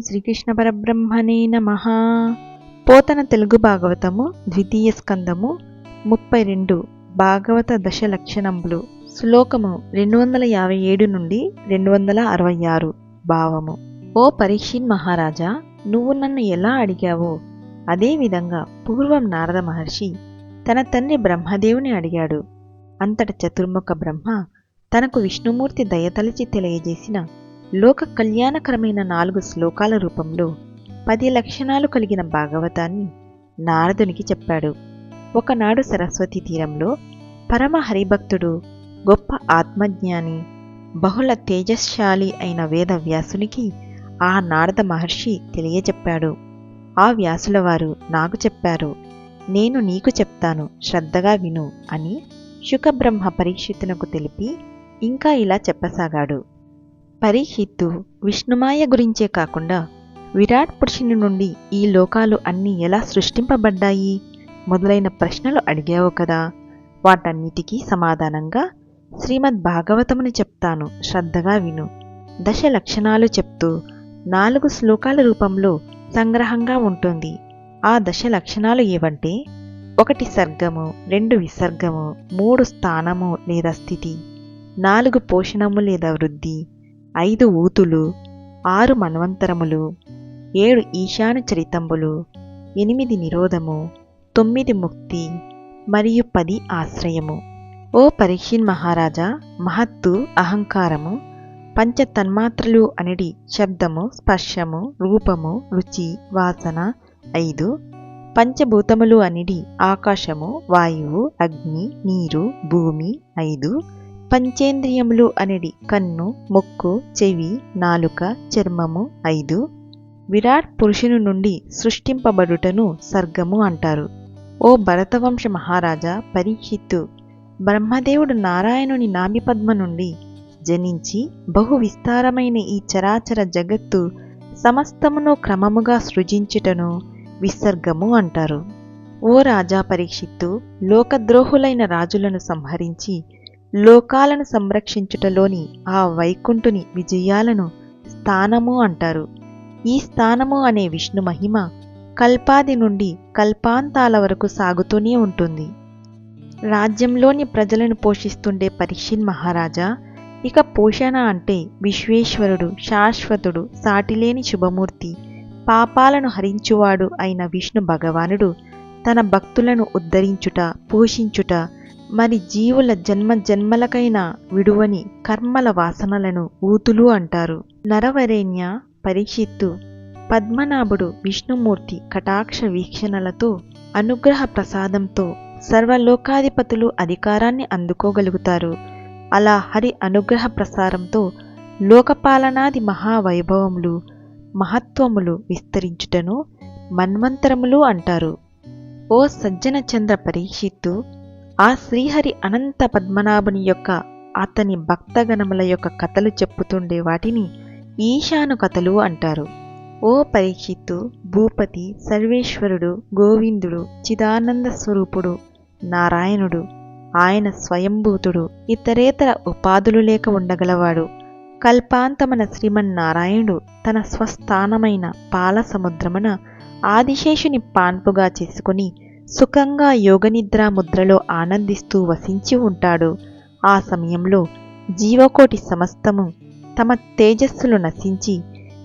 శ్రీకృష్ణ పరబ్రహ్మణే నమ. పోతన తెలుగు భాగవతము ద్వితీయ స్కందము ముప్పై రెండు భాగవత దశ లక్షణంబులు శ్లోకము రెండు వందల యాభై ఏడు నుండి రెండు వందల అరవై ఆరు భావము. ఓ పరీక్షిన్ మహారాజా నువ్వు నన్ను ఎలా అడిగావో? అదేవిధంగా పూర్వం నారద మహర్షి తన తండ్రి బ్రహ్మదేవుని అడిగాడు. అంతట చతుర్ముఖ బ్రహ్మ తనకు విష్ణుమూర్తి దయతలిచి తెలియజేసిన లోక కళ్యాణకరమైన నాలుగు శ్లోకాల రూపంలో పది లక్షణాలు కలిగిన భాగవతాన్ని నారదునికి చెప్పాడు. ఒకనాడు సరస్వతి తీరంలో పరమ హరిభక్తుడు గొప్ప ఆత్మజ్ఞాని బహుళ తేజశ్శాలి అయిన వేదవ్యాసునికి ఆ నారద మహర్షి తెలియచెప్పాడు ఆ వ్యాసుల వారు నాకు చెప్పారు నేను నీకు చెప్తాను శ్రద్ధగా విను అని శుకబ్రహ్మ పరీక్షితునకు తెలిపి ఇంకా ఇలా చెప్పసాగాడు. పరిహిత్తు విష్ణుమాయ గురించే కాకుండా విరాట్ పురుషుని నుండి ఈ లోకాలు అన్నీ ఎలా సృష్టింపబడ్డాయి? మొదలైన ప్రశ్నలు అడిగావు కదా. వాటన్నిటికీ సమాధానంగా శ్రీమద్ భాగవతముని చెప్తాను. శ్రద్ధగా విను. దశ లక్షణాలు చెప్తూ నాలుగు శ్లోకాల రూపంలో సంగ్రహంగా ఉంటుంది. ఆ దశ లక్షణాలు ఏవంటే ఒకటి సర్గము రెండు విసర్గము మూడు స్థానము లేదా స్థితి నాలుగు పోషణము లేదా వృద్ధి ఐదు ఊతులు ఆరు మన్వంతరములు ఏడు ఈశాను చరితంబులు ఎనిమిది నిరోధము తొమ్మిది ముక్తి మరియు పది ఆశ్రయము. ఓ పరీక్షిన్ మహారాజా మహత్తు అహంకారము పంచ తన్మాత్రలు అనిడి శబ్దము స్పర్శము రూపము రుచి వాసన ఐదు. పంచభూతములు అనిడి ఆకాశము వాయువు అగ్ని నీరు భూమి ఐదు. పంచేంద్రియములు అనేది కన్ను ముక్కు చెవి నాలుక చర్మము ఐదు. విరాట్ పురుషుని నుండి సృష్టింపబడుటను సర్గము అంటారు. ఓ భరతవంశ మహారాజా పరీక్షిత్తు బ్రహ్మదేవుడు నారాయణుని నాభిపద్మ నుండి జనించి బహు విస్తారమైన ఈ చరాచర జగత్తు సమస్తమును క్రమముగా సృజించుటను విసర్గము అంటారు. ఓ రాజా పరీక్షిత్తు లోకద్రోహులైన రాజులను సంహరించి లోకాలను సంరక్షించుటలోని ఆ వైకుంఠుని విజయాలను స్థానము అంటారు. ఈ స్థానము అనే విష్ణు మహిమ కల్పాది నుండి కల్పాంతాల వరకు సాగుతూనే ఉంటుంది. రాజ్యంలోని ప్రజలను పోషిస్తుండే పరీక్షిన్ మహారాజా ఇక పోషణ అంటే విశ్వేశ్వరుడు శాశ్వతుడు సాటిలేని శుభమూర్తి పాపాలను హరించువాడు అయిన విష్ణు భగవానుడు తన భక్తులను ఉద్ధరించుట పోషించుట మరి జీవుల జన్మ జన్మలకైన విడువని కర్మల వాసనలను ఊతులు అంటారు. నరవరేణ్య పరీక్షిత్తు పద్మనాభుడు విష్ణుమూర్తి కటాక్ష వీక్షణలతో అనుగ్రహ ప్రసాదంతో సర్వలోకాధిపతులు అధికారాన్ని అందుకోగలుగుతారు. అలా హరి అనుగ్రహ ప్రసారంతో లోకపాలనాది మహావైభవములు మహత్వములు విస్తరించుటను మన్వంతరములు అంటారు. ఓ సజ్జన చంద్ర పరీక్షిత్తు ఆ శ్రీహరి అనంత పద్మనాభుని యొక్క అతని భక్తగణముల యొక్క కథలు చెప్పుతుండే వాటిని ఈశాను కథలు అంటారు. ఓ పరీక్షిత్తు భూపతి సర్వేశ్వరుడు గోవిందుడు చిదానంద స్వరూపుడు నారాయణుడు ఆయన స్వయంభూతుడు ఇతరేతర ఉపాధులు లేక ఉండగలవాడు. కల్పాంతమన శ్రీమన్నారాయణుడు తన స్వస్థానమైన పాల సముద్రమున ఆదిశేషుని పాన్పుగా చేసుకుని సుఖంగా యోగనిద్రా ముద్రలో ఆనందిస్తూ వసించి ఉంటాడు. ఆ సమయంలో జీవకోటి సమస్తము తమ తేజస్సులు నశించి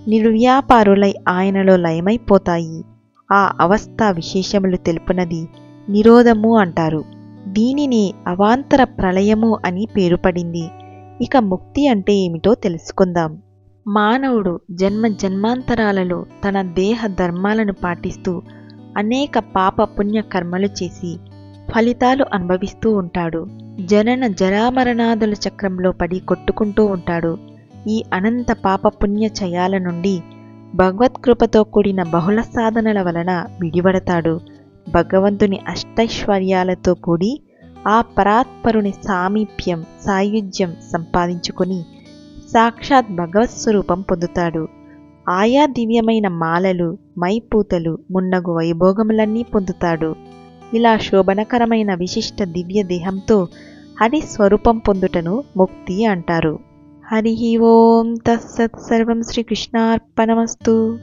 నిర్వ్యాపారులై ఆయనలో లయమైపోతాయి. ఆ అవస్థ విశేషములు తెలుపునది నిరోధము అంటారు. దీనిని అవాంతర ప్రళయము అని పేరు పడింది ఇక ముక్తి అంటే ఏమిటో తెలుసుకుందాం. మానవుడు జన్మ జన్మాంతరాలలో తన దేహ ధర్మాలను పాటిస్తూ అనేక పాప పుణ్య కర్మలు చేసి ఫలితాలు అనుభవిస్తూ ఉంటాడు. జనన జరామరణాదుల చక్రంలో పడి కొట్టుకుంటూ ఉంటాడు. ఈ అనంత పాప పుణ్య చయాల నుండి భగవత్కృపతో కూడిన బహుళ సాధనల వలన విడివడతాడు భగవంతుని అష్టైశ్వర్యాలతో కూడి ఆ పరాత్పరుని సామీప్యం సాయుధ్యం సంపాదించుకొని సాక్షాత్ భగవత్ స్వరూపం పొందుతాడు. ఆయా దివ్యమైన మాలలు మైపూతలు మున్నగు వైభోగములన్నీ పొందుతాడు. ఇలా శోభనకరమైన విశిష్ట దివ్య దేహంతో హరి స్వరూపం పొందుటను ముక్తి అంటారు. హరి ఓం తత్సత్ సర్వం శ్రీకృష్ణార్పణమస్తు.